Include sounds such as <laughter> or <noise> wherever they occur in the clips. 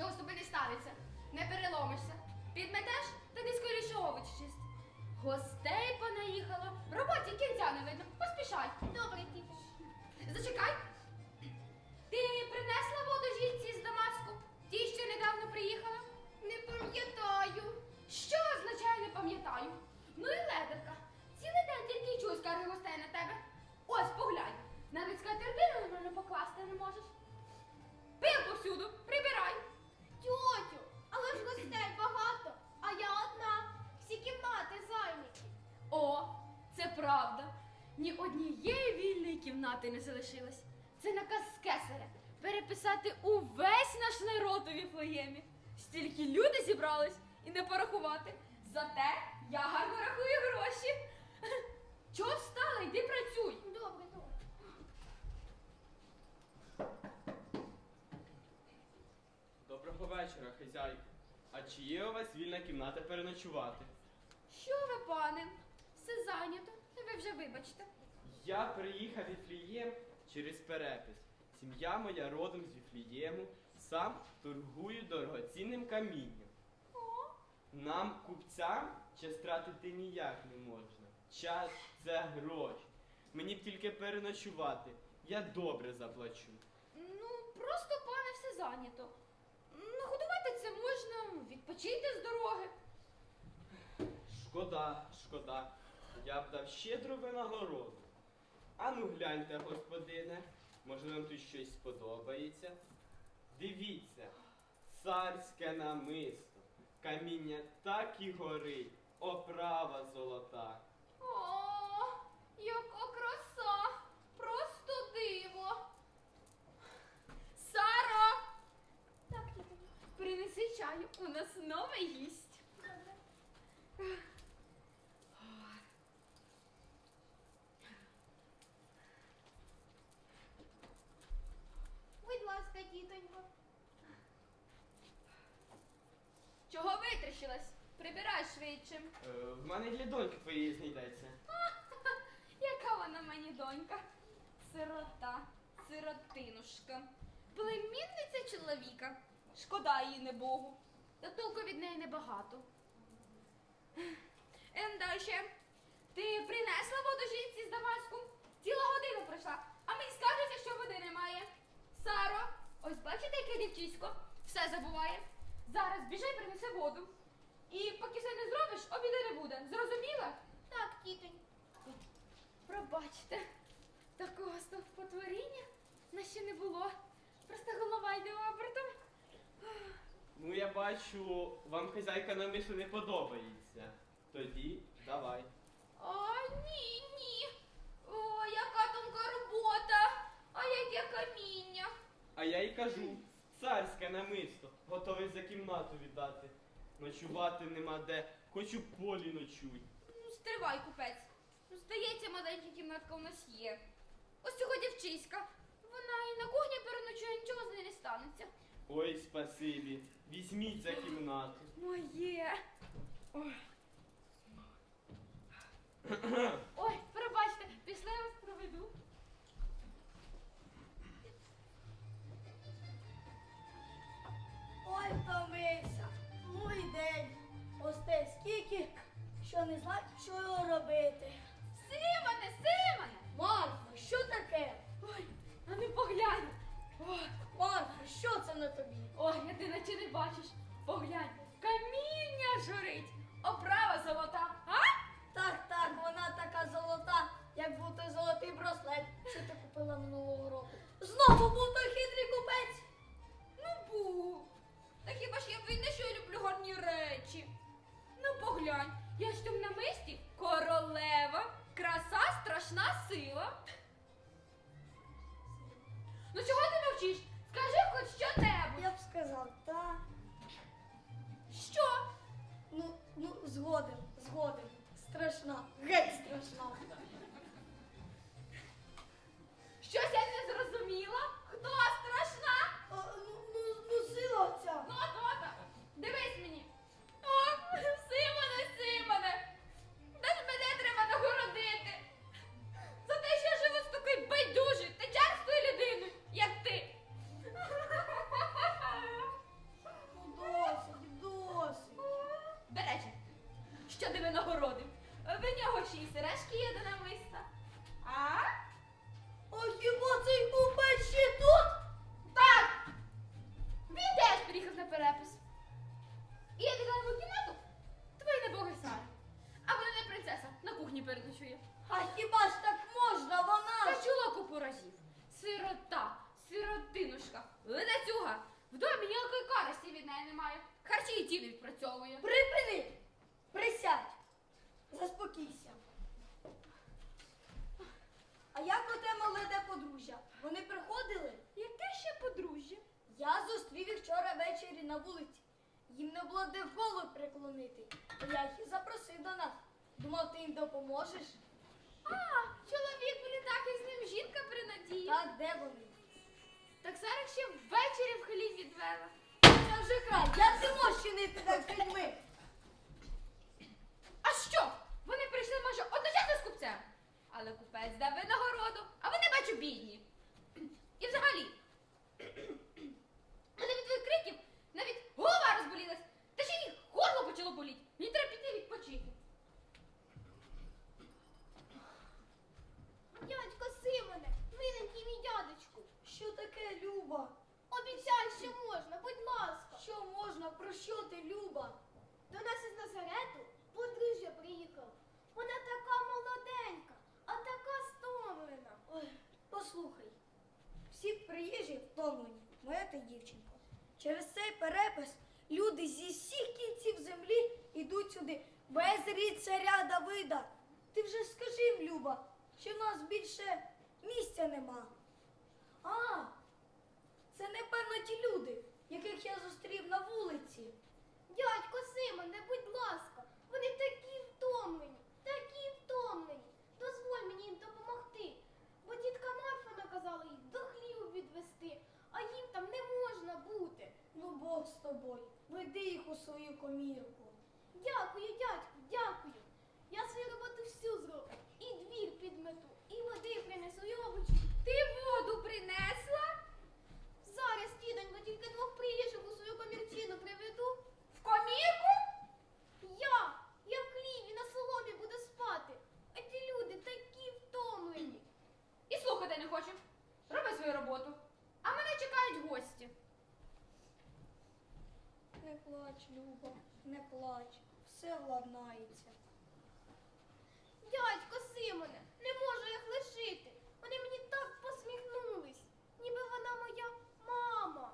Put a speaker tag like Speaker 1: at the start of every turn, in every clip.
Speaker 1: нічого з тобою не станеться. Не переломишся. Підметеш та ти скоріше овочі чисть. Гостей понаїхало. Роботі кінця не видно. Поспішай.
Speaker 2: Добре, тітя.
Speaker 1: Зачекай. Ти принесла воду жінці з Дамаску? Ті, що недавно приїхала?
Speaker 2: Не пам'ятаю.
Speaker 1: Що означає не пам'ятаю? Ну і ледерка. Цілий день тільки й чую скарги гостей на тебе. Ось поглянь. Навіть скатертину на мене покласти не можеш. Пив повсюду. Правда. Ні однієї вільної кімнати не залишилось. Це наказ з кесаря переписати увесь наш народ у Віфлеємі. Стільки люди зібрались і не порахувати. Зате я гарно рахую гроші. <laughs> Чого встала? Йди працюй.
Speaker 2: Добре, добре.
Speaker 3: Доброго вечора, хазяйка. А чи є у вас вільна кімната переночувати?
Speaker 1: Що ви, пане? Вже вибачте.
Speaker 3: Я приїхав в Віфлієм через перепис. Сім'я моя родом з Віфлієму, сам торгую дорогоцінним камінням.
Speaker 1: О,
Speaker 3: Нам, купцям, час тратити ніяк не можна. Час це гроші. Мені б тільки переночувати. Я добре заплачу.
Speaker 1: ну просто, пане, все зайнято. Нагодувати це можна, відпочити з дороги.
Speaker 3: Шкода, шкода. Я б дав щедру винагороду. Ану гляньте, господине, може вам тут щось сподобається. Дивіться, царське намисто, каміння так і горить, оправа золота.
Speaker 1: О, яка краса! Просто диво. Саро,
Speaker 2: Так, тітонько.
Speaker 1: принеси чаю, у нас новий гість.
Speaker 2: Добре. Будь ласка, тітонько.
Speaker 1: Чого витріщилась? Прибирай швидше.
Speaker 3: Е, в мене для доньки твоєї знайдеться. <laughs>
Speaker 1: Яка вона мені донька? Сирота, сиротинушка. Племінниця чоловіка. Шкода її не Богу. Та толку від неї небагато. Ем, дальше. Ти принесла воду жінці з Дамаску? Ціла година пройшла, а мені скажеться, що води немає. Саро, ось бачите, яке дівчисько? Все забуває. Зараз біжи, принеси воду. І поки все не зробиш, обіду не буде. Зрозуміла?
Speaker 2: Так, тітонько.
Speaker 1: Пробачте, такого стовпотворіння на ще не було. Просто голова йде обертом.
Speaker 3: Ну, я бачу, вам хазяйка намисло не подобається. Тоді давай.
Speaker 1: О, ні, ні. О, яка тонка робота, а яке каміння.
Speaker 3: А я й кажу, царське намисто, готовий за кімнату віддати. Ночувати нема де, хоч у полі ночуй.
Speaker 1: Ну, стривай, купець. Ну, Здається, маленька кімнатка у нас є. Ось цього дівчиська. Вона і на кухні переночує, нічого з нею не станеться.
Speaker 3: Ой, спасибі, візьміть за кімнату.
Speaker 1: Моє. Ой. Ой, Cuídate. А хіба ж
Speaker 4: так можна? Вона
Speaker 1: Та
Speaker 4: ж.
Speaker 1: чула купу разів. Сирота, сиротинушка, ледацюга. В домі ніякої користі від неї немає. Харчі і ті не відпрацьовує.
Speaker 4: Припини! Присядь! Заспокійся. А як у те молоде подружжя? Вони приходили?
Speaker 1: Яке ще подружжя?
Speaker 4: Я зустрів їх вчора ввечері на вулиці. Їм не було де голову приклонити. То я їх і запросив до нас. Думав, ти їм допоможеш? Край. Як ти можеш чинити з людьми?
Speaker 1: А що? Вони прийшли майже одночасно з купцем. Але купець дав винагороду, а вони бачу бідні. І взагалі. <clears throat> Мене від твоїх криків навіть голова розболілась, та ще й горло почало боліти. Мені треба піти відпочити.
Speaker 2: Дядько Симоне, миленький мій дядечку.
Speaker 4: Що таке, Люба?
Speaker 2: Обіцяй, що можна, будь ласка.
Speaker 4: Що можна? Про що ти, Люба?
Speaker 2: До нас із Назарету подружжя приїхала. Вона така молоденька, а така стомлена.
Speaker 4: Ой, послухай, всі приїжджі втомлені, моя ти дівчинко. Через цей перепис люди зі всіх кінців землі йдуть сюди без рід царя Давида. Ти вже скажи їм, Люба, що в нас більше місця нема. А, це непевно ті люди, яких я зустрів на вулиці.
Speaker 2: Дядько Симоне, будь ласка, вони такі втомлені, такі втомлені. Дозволь мені їм допомогти. Бо тітка Марфа наказала їх до хліву відвести, а їм там не можна бути.
Speaker 4: Ну, Бог з тобою, веди їх у свою комірку.
Speaker 2: Дякую, дядьку, дякую. Я свою роботу всю зроблю. І двір підмету, і води принесу, і овочі.
Speaker 1: Ти воду принесла?
Speaker 2: Зараз, тітонько, тільки двох приїжджих у свою комірчину приведу.
Speaker 1: В комірку?
Speaker 2: Я, я в хліві на соломі буду спати. А ті люди такі втомлені.
Speaker 1: І слухати не хочу. Роби свою роботу. А мене чекають гості.
Speaker 4: Не плач, Люба, не плач, все владнається.
Speaker 2: Дядько Симоне, не можу їх лишити. Вони мені так посміхнулись, ніби вона моя мама.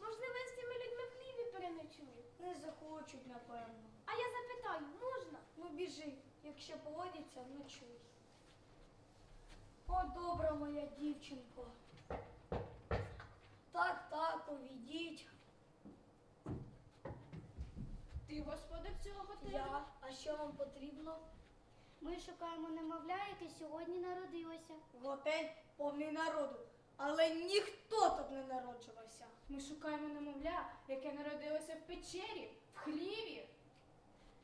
Speaker 2: Можливо, я з цими людьми в хліві переночую.
Speaker 4: Не захочуть, напевно.
Speaker 2: А я запитаю, можна?
Speaker 4: Ну біжи, якщо погодяться, ночуй. О, добра моя дівчинко. Так, так, увійдіть.
Speaker 2: Ти господар цього готелю?
Speaker 4: Я, а що вам потрібно?
Speaker 5: Ми шукаємо немовля, яке сьогодні народилося.
Speaker 4: Готель повний народу, але ніхто тут не народжувався.
Speaker 1: Ми шукаємо немовля, яке народилося в печері, в хліві.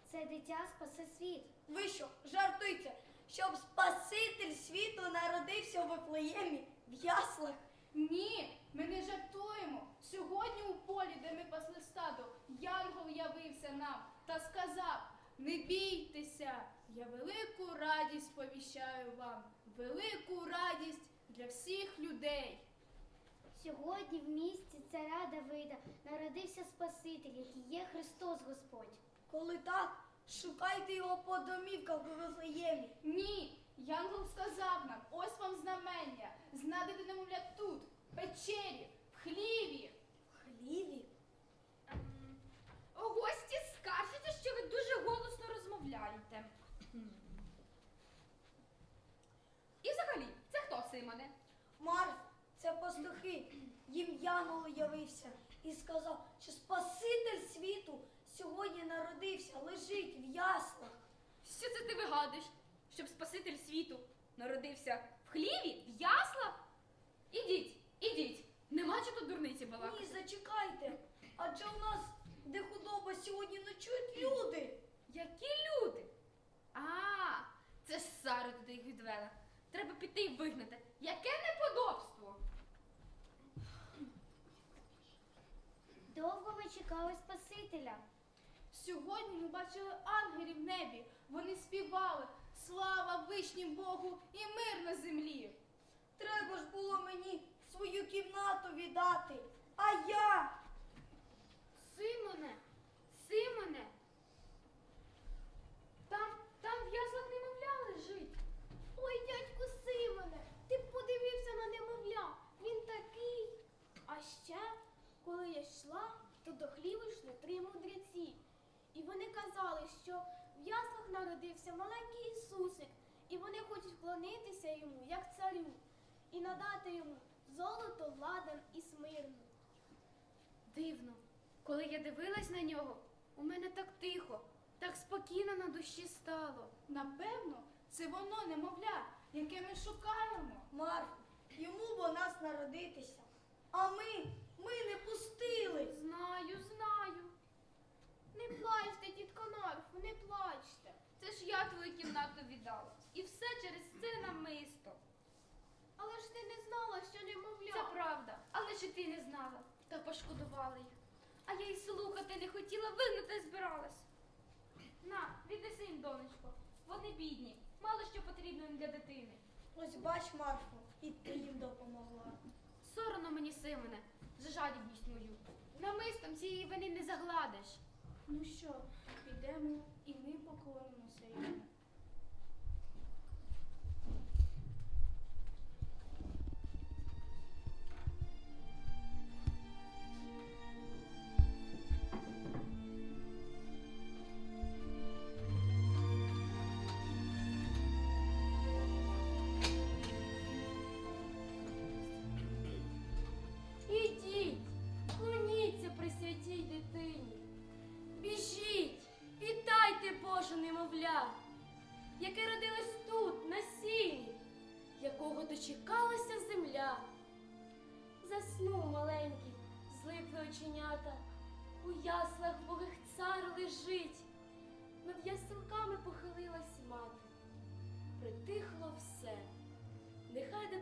Speaker 5: Це дитя спасе світ.
Speaker 4: Ви що, жартуйте, щоб Спаситель світу народився в Вифлеємі, в яслах?
Speaker 6: Ні, ми не жартуємо. Сьогодні у полі, де ми пасли стадо, Янгол явився нам та сказав: Не бійтеся, я велику радість повіщаю вам, велику радість для всіх людей.
Speaker 5: Сьогодні в місті царя Давида народився Спаситель, який є Христос Господь.
Speaker 4: Коли так, шукайте його по домівках у Вифлеємі.
Speaker 6: Ні, Янгол сказав нам: ось вам знамення, знайдете немовля тут, в печері, в хліві.
Speaker 4: В хліві?
Speaker 1: Ем, Гості скаржаться, що ви дуже голосно розмовляєте. І взагалі, це хто, Симоне?
Speaker 4: Марф, це пастухи. Їм Янгол явився і сказав, що Спаситель світу сьогодні народився, лежить в яслах.
Speaker 1: Що це ти вигадуєш? Щоб Спаситель світу народився в хліві, в яслах? Ідіть, ідіть. Нема чи тут дурниці
Speaker 4: Ні, зачекайте. Адже у нас, де худоба, сьогодні ночують люди.
Speaker 1: Які люди? А, це ж Сара туди їх відвела. Треба піти і вигнати. Яке неподобство!
Speaker 5: Довго ми чекали Спасителя.
Speaker 6: Сьогодні ми бачили ангелів в небі. Вони співали слава вишнім Богу і мир на землі.
Speaker 4: Треба ж було мені свою кімнату віддати. А я
Speaker 1: Симоне, Симоне. Там, там в яслах немовля лежить.
Speaker 2: Ой, дядьку Симоне, ти б подивився на немовля. Він такий. А ще, коли я йшла, то до хліва йшли три мудреці. І вони казали, що в яслах народився маленький Ісусик, і вони хочуть вклонитися йому, як царю, і надати йому золото, ладан і смирну.
Speaker 1: Дивно, коли я дивилась на нього, у мене так тихо, так спокійно на душі стало.
Speaker 6: Напевно, це воно немовля, яке ми шукаємо.
Speaker 4: Марфо, йому бо нас народитися. А ми, ми не пустили.
Speaker 1: Знаю, знаю.
Speaker 2: Не плачте, тітко Нарфу, не плачте.
Speaker 1: Це ж я твою кімнату віддала. І все через це намисто.
Speaker 2: Але ж ти не знала, що немовля.
Speaker 1: Це правда, але ж і ти не знала, та пошкодувала їх. А я й слухати не хотіла, вигнати збиралась. На, віднеси їм, донечко. Вони бідні, мало що потрібно їм для дитини.
Speaker 4: Ось бач, Марфо, і ти їм допомогла.
Speaker 1: Соромно мені, Симоне, за жадібність мою. Намистом цієї вини не загладиш.
Speaker 6: Ну що, підемо і ми поклонимося йому.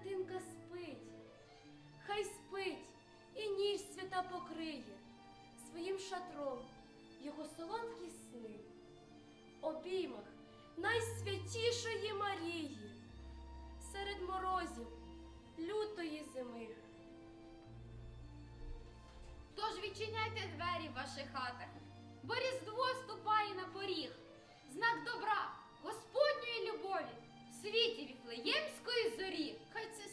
Speaker 7: Дитинка спить. Хай спить і ніч свята покриє своїм шатром його солодкі сни, в обіймах найсвятішої Марії, серед морозів лютої зими.
Speaker 1: Тож відчиняйте двері в ваших хатах, бо Різдво ступає на поріг. Знак світі віфлеємської зорі. Хай це